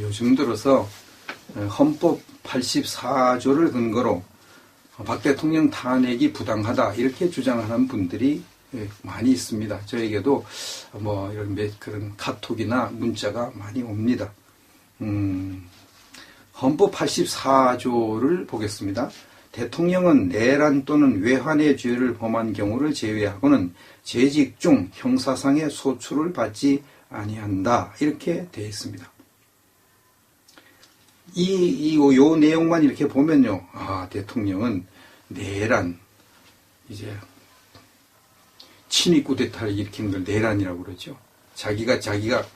요즘 들어서 헌법 84조를 근거로 박 대통령 탄핵이 부당하다 이렇게 주장하는 분들이 많이 있습니다. 저에게도 뭐 이런 그런 카톡이나 문자가 많이 옵니다. 음, 헌법 84조를 보겠습니다. 대통령은 내란 또는 외환의 죄를 범한 경우를 제외하고는 재직 중 형사상의 소출을 받지 아니한다. 이렇게 되어 있습니다. 이, 이, 요 내용만 이렇게 보면요. 아, 대통령은 내란, 이제, 친위 쿠데타를 일으키는 걸 내란이라고 그러죠. 자기가, 자기가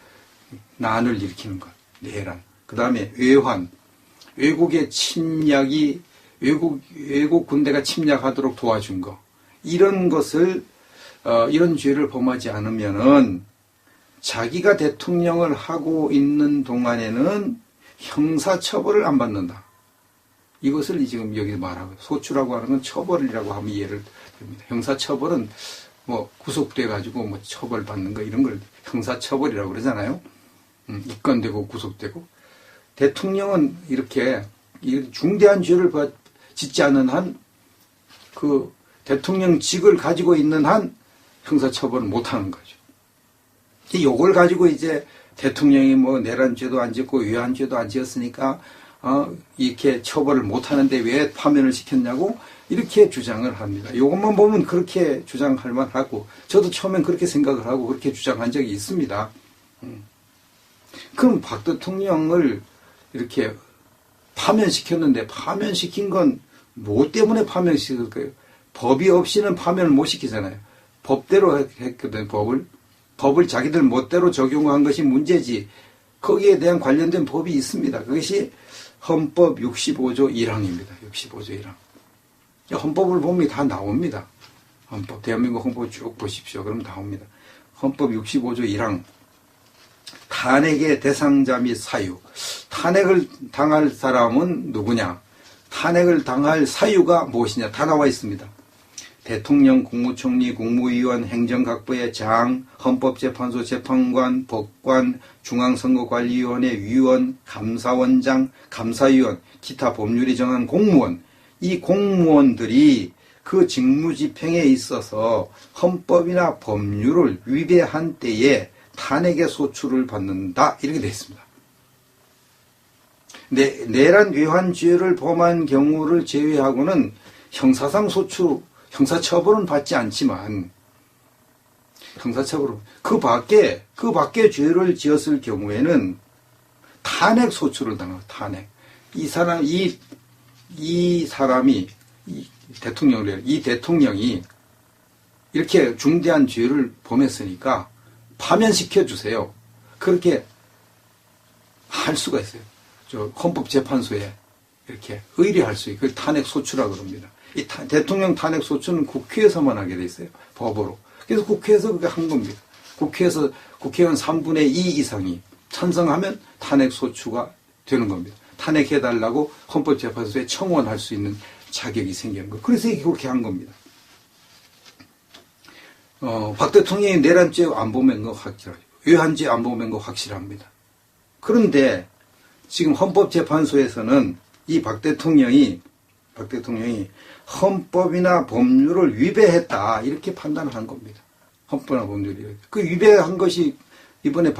난을 일으키는 것. 내란. 그 다음에 외환. 외국의 침략이, 외국, 외국 군대가 침략하도록 도와준 거. 이런 것을, 어, 이런 죄를 범하지 않으면은 자기가 대통령을 하고 있는 동안에는 형사처벌을 안 받는다. 이것을 지금 여기 말하고 소추라고 하는 건 처벌이라고 하면 이해를 됩니다. 형사처벌은 뭐 구속돼 가지고 뭐 처벌 받는 거 이런 걸 형사처벌이라고 그러잖아요. 음, 입건되고 구속되고 대통령은 이렇게 중대한 죄를 짓지 않은 한 그 대통령직을 가지고 있는 한 형사처벌을 못하는 거죠. 이걸 가지고 이제 대통령이 뭐 내란죄도 안 짓고 외환죄도 안 지었으니까 어, 이렇게 처벌을 못 하는데 왜 파면을 시켰냐고 이렇게 주장을 합니다. 이것만 보면 그렇게 주장할 만하고 저도 처음엔 그렇게 생각을 하고 그렇게 주장한 적이 있습니다. 음. 그럼 박 대통령을 이렇게 파면시켰는데 파면시킨 건 뭐 때문에 파면시킬까요? 법이 없이는 파면을 못 시키잖아요. 법대로 했거든 법을. 법을 자기들 멋대로 적용한 것이 문제지 거기에 대한 관련된 법이 있습니다. 그것이 헌법 65조 1항입니다. 65조 1항. 헌법을 보면 다 나옵니다. 헌법, 대한민국 헌법 쭉 보십시오. 그럼 나옵니다. 헌법 65조 1항. 탄핵의 대상자 및 사유. 탄핵을 당할 사람은 누구냐? 탄핵을 당할 사유가 무엇이냐? 다 나와 있습니다. 대통령, 국무총리, 국무위원, 행정각부의 장, 헌법재판소 재판관, 법관, 중앙선거관리위원회 위원, 감사원장, 감사위원, 기타 법률이 정한 공무원, 이 공무원들이 그 직무집행에 있어서 헌법이나 법률을 위배한 때에 탄핵의 소출을 받는다 이렇게 되어 있습니다. 내, 내란 외환죄를 범한 경우를 제외하고는 형사상 소출 형사처벌은 받지 않지만 형사처벌은 그 밖에 그 밖에 죄를 지었을 경우에는 탄핵 소추를 당합니다. 탄핵. 이 사람 이 이 사람이 이 대통령을 이 대통령이 이렇게 중대한 죄를 범했으니까 파면시켜 주세요. 그렇게 할 수가 있어요. 저 헌법재판소에 이렇게 의뢰할 수 있고 탄핵 소추라고 그럽니다. 이 타, 대통령 탄핵 소추는 국회에서만 하게 돼 있어요. 법으로. 그래서 국회에서 그게 한 겁니다. 국회에서 국회의원 3분의 2 이상이 찬성하면 탄핵 소추가 되는 겁니다. 탄핵해달라고 헌법재판소에 청원할 수 있는 자격이 생기는 거. 그래서 그렇게 한 겁니다. 어, 박 대통령이 내란죄 안 보면 거 확실하죠. 외환죄 안 보면 거 확실합니다. 그런데 지금 헌법재판소에서는 이 박 대통령이 박 대통령이 헌법이나 법률을 위배했다 이렇게 판단한 겁니다. 헌법이나 법률이 그 위배한 것이 이번에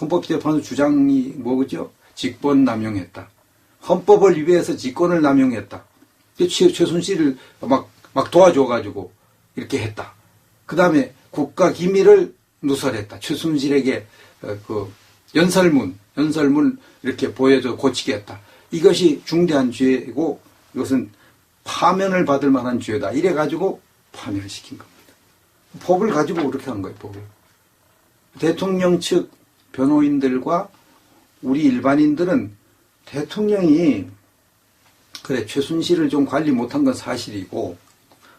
헌법재판소 주장이 뭐죠? 직권 남용했다. 헌법을 위배해서 직권을 남용했다. 최, 최순실을 막, 막 도와줘가지고 이렇게 했다. 그 다음에 국가 기밀을 누설했다. 최순실에게 어, 그 연설문, 연설문 이렇게 보여줘 고치게 했다. 이것이 중대한 죄고 이것은 파면을 받을 만한 죄다. 이래 가지고 파면시킨 겁니다. 법을 가지고 그렇게 한 거예요, 법을. 대통령 측 변호인들과 우리 일반인들은 대통령이 그래 최순실을 좀 관리 못한 건 사실이고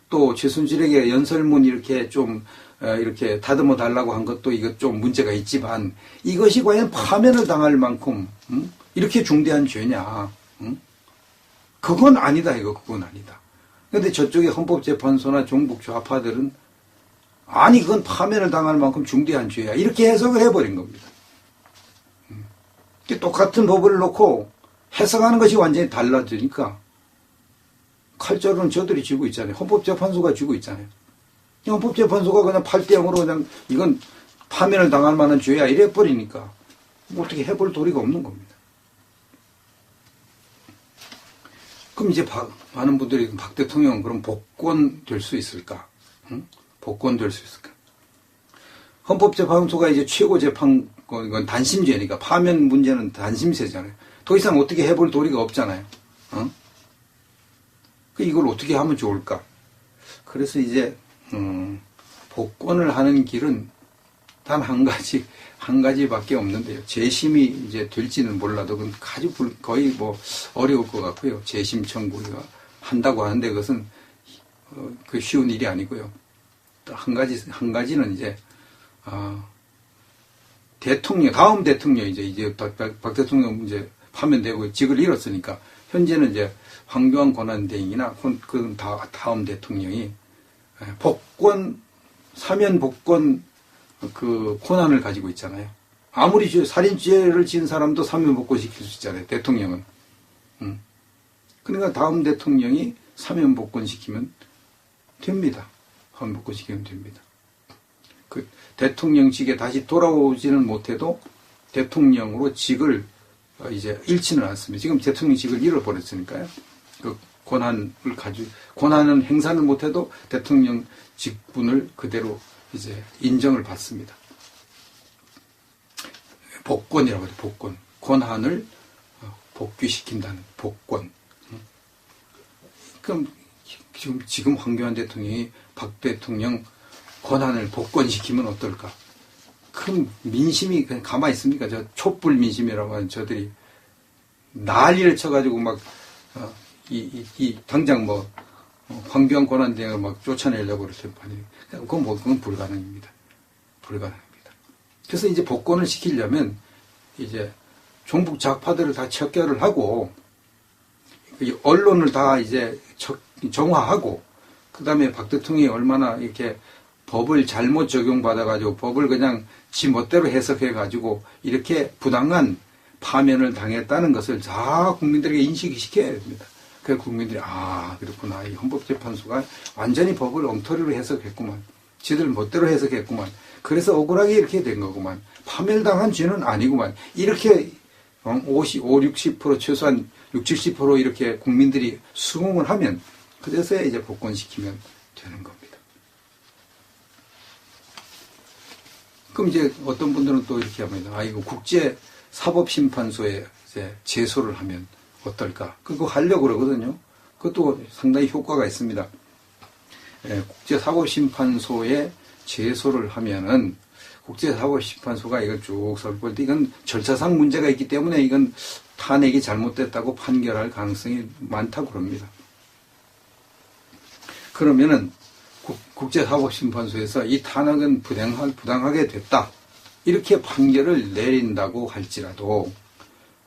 또 최순실에게 연설문 이렇게 좀 어, 이렇게 다듬어 달라고 한 것도 이것 좀 문제가 있지만 이것이 과연 파면을 당할 만큼 응? 이렇게 중대한 죄냐? 응? 그건 아니다 이거 그건 아니다. 근데 저쪽에 헌법재판소나 종북 좌파들은 아니 그건 파면을 당할 만큼 중대한 죄야 이렇게 해석을 해버린 겁니다. 음. 똑같은 법을 놓고 해석하는 것이 완전히 달라지니까 칼자루는 저들이 쥐고 있잖아요. 헌법재판소가 쥐고 있잖아요. 헌법재판소가 그냥 8대 0으로 그냥 이건 파면을 당할 만한 죄야 이래 버리니까 어떻게 해볼 도리가 없는 겁니다. 그럼 이제 박, 많은 분들이 박 대통령 그럼 복권 될 수 있을까? 응? 복권 될 수 있을까? 헌법재판소가 이제 최고 재판 이건 단심죄니까 파면 문제는 단심죄잖아요. 더 이상 어떻게 해볼 도리가 없잖아요. 어? 그 이걸 어떻게 하면 좋을까? 그래서 이제 음, 복권을 하는 길은 단 한 가지 한 가지밖에 없는데요. 재심이 이제 될지는 몰라도 그건 아주 거의 뭐 어려울 것 같고요. 재심 청구가 한다고 하는데 그것은 어, 그 쉬운 일이 아니고요. 또 한 가지 한 가지는 이제 아, 대통령 다음 대통령 이제 이제 박, 박 대통령 이제 파면되고 직을 잃었으니까 현재는 이제 황교안 권한대행이나 그 다음 대통령이 복권 사면 복권 그 권한을 가지고 있잖아요. 아무리 살인죄를 지은 사람도 사면 복권 시킬 수 있잖아요. 대통령은. 음. 그러니까 다음 대통령이 사면 복권 시키면 됩니다. 사면 복권 시키면 됩니다. 그 대통령직에 다시 돌아오지는 못해도 대통령으로 직을 어, 이제 잃지는 않습니다. 지금 대통령직을 잃어버렸으니까요. 그 권한을 가지고 권한은 행사는 못해도 대통령 직분을 그대로 이제 인정을 받습니다. 복권이라고 해요. 복권. 권한을 어, 복귀시킨다는 복권. 그럼 지금 지금 황교안 대통령이 박 대통령 권한을 복권시키면 어떨까? 큰 민심이 그냥 가만히 있습니까? 저 촛불 민심이라고 하는 저들이 난리를 쳐가지고 막, 어, 이, 이, 이, 당장 뭐, 어, 황교안 권한대행을 막 쫓아내려고 그럴 텐판이 그건 뭐, 그건 불가능입니다. 불가능합니다. 그래서 이제 복권을 시키려면 이제 종북 좌파들을 다 척결을 하고, 언론을 다 이제 정화하고, 그 다음에 박 대통령이 얼마나 이렇게 법을 잘못 적용받아가지고 법을 그냥 지 멋대로 해석해가지고 이렇게 부당한 파면을 당했다는 것을 다 국민들에게 인식 시켜야 됩니다. 그 국민들이 아 그렇구나. 이 헌법재판소가 완전히 법을 엉터리로 해석했구만. 지들 멋대로 해석했구만. 그래서 억울하게 이렇게 된 거구만. 파멸당한 죄는 아니구만. 이렇게 50, 5, 60% 최소한 60, 70% 이렇게 국민들이 수긍을 하면 그래서 이제 복권시키면 되는 겁니다. 그럼 이제 어떤 분들은 또 이렇게 합니다. 아, 이거 국제 사법심판소에 이제 제소를 하면 어떨까? 그거 하려고 그러거든요. 그것도 상당히 효과가 있습니다. 예, 국제사법심판소에 제소를 하면은 국제사법심판소가 이걸 쭉 살펴볼 때 이건 절차상 문제가 있기 때문에 이건 탄핵이 잘못됐다고 판결할 가능성이 많다고 그럽니다. 그러면은 국제사법심판소에서 이 탄핵은 부당하, 부당하게 됐다. 이렇게 판결을 내린다고 할지라도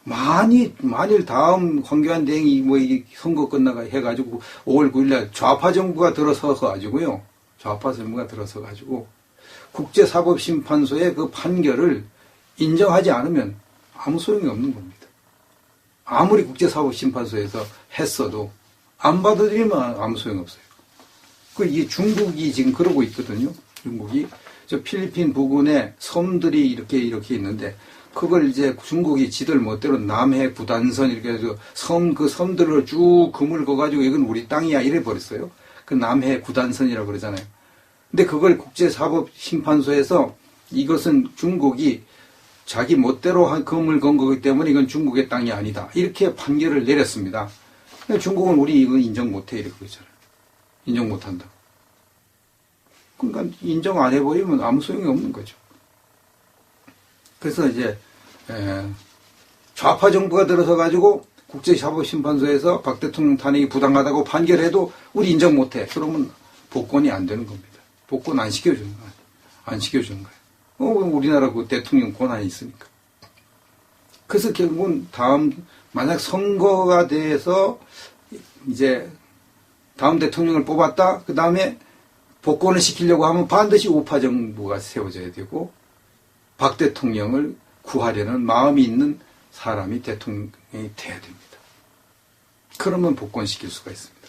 많이 만일 다음 황교안 대행이 뭐 이 선거 끝나가 해가지고 5월 9일날 좌파 정부가 들어서 가지고요 좌파 정부가 들어서 가지고 국제사법심판소의 그 판결을 인정하지 않으면 아무 소용이 없는 겁니다. 아무리 국제사법심판소에서 했어도 안 받아들이면 아무 소용 없어요. 그, 이 중국이 지금 그러고 있거든요. 중국이. 저 필리핀 부근에 섬들이 이렇게, 이렇게 있는데, 그걸 이제 중국이 지들 멋대로 남해 구단선 이렇게 해서 섬, 그 섬들을 쭉 그물 거 가지고 이건 우리 땅이야 이래 버렸어요. 그 남해 구단선이라고 그러잖아요. 근데 그걸 국제사법심판소에서 이것은 중국이 자기 멋대로 한 그물 건 거기 때문에 이건 중국의 땅이 아니다. 이렇게 판결을 내렸습니다. 중국은 우리 이거 인정 못해 이렇게 그러잖아요. 인정 못한다. 그러니까 인정 안 해버리면 아무 소용이 없는 거죠. 그래서 이제 좌파 정부가 들어서 가지고 국제사법심판소에서 박 대통령 탄핵이 부당하다고 판결해도 우리 인정 못해. 그러면 복권이 안 되는 겁니다. 복권 안 시켜주는 거예요. 안 시켜주는 거예요. 어, 우리나라 그 대통령 권한이 있으니까. 그래서 결국은 다음 만약 선거가 돼서 이제 다음 대통령을 뽑았다. 그 다음에 복권을 시키려고 하면 반드시 우파 정부가 세워져야 되고 박 대통령을 구하려는 마음이 있는 사람이 대통령이 돼야 됩니다. 그러면 복권시킬 수가 있습니다.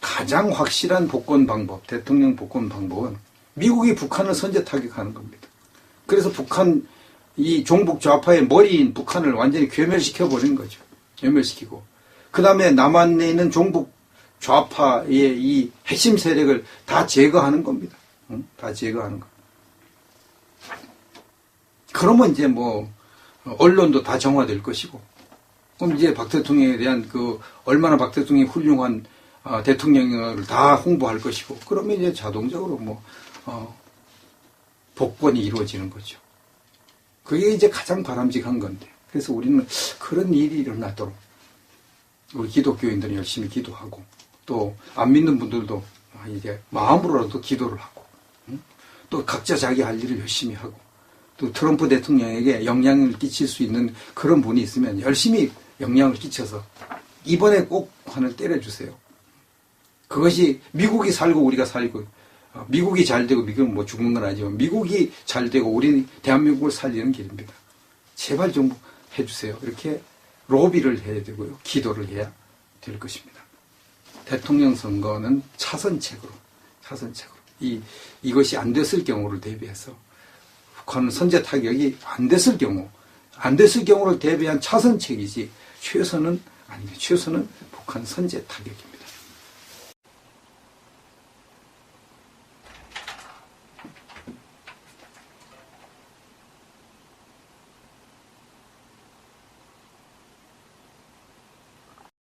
가장 확실한 복권 방법, 대통령 복권 방법은 미국이 북한을 선제 타격하는 겁니다. 그래서 북한, 이 종북 좌파의 머리인 북한을 완전히 괴멸시켜 버리는 거죠. 괴멸시키고. 그 다음에 남한에 있는 종북 좌파의 이 핵심 세력을 다 제거하는 겁니다. 응? 다 제거하는 거. 그러면 이제 뭐, 언론도 다 정화될 것이고, 그럼 이제 박 대통령에 대한 그, 얼마나 박 대통령이 훌륭한 어, 대통령을 다 홍보할 것이고, 그러면 이제 자동적으로 뭐, 어, 복권이 이루어지는 거죠. 그게 이제 가장 바람직한 건데. 그래서 우리는 그런 일이 일어나도록 우리 기독교인들은 열심히 기도하고 또 안 믿는 분들도 이제 마음으로라도 기도를 하고 응? 또 각자 자기 할 일을 열심히 하고 또 트럼프 대통령에게 영향을 끼칠 수 있는 그런 분이 있으면 열심히 영향을 끼쳐서 이번에 꼭 판을 때려주세요. 그것이 미국이 살고 우리가 살고 어, 미국이 잘 되고 미국은 뭐 죽는 건 아니지만 미국이 잘 되고 우리 대한민국을 살리는 길입니다. 제발 좀 해주세요. 이렇게 로비를 해야 되고요. 기도를 해야 될 것입니다. 대통령 선거는 차선책으로, 차선책으로. 이, 이것이 안 됐을 경우를 대비해서 북한은 선제 타격이 안 됐을 경우, 안 됐을 경우를 대비한 차선책이지 최선은 아닙니다. 최선은 북한 선제 타격입니다.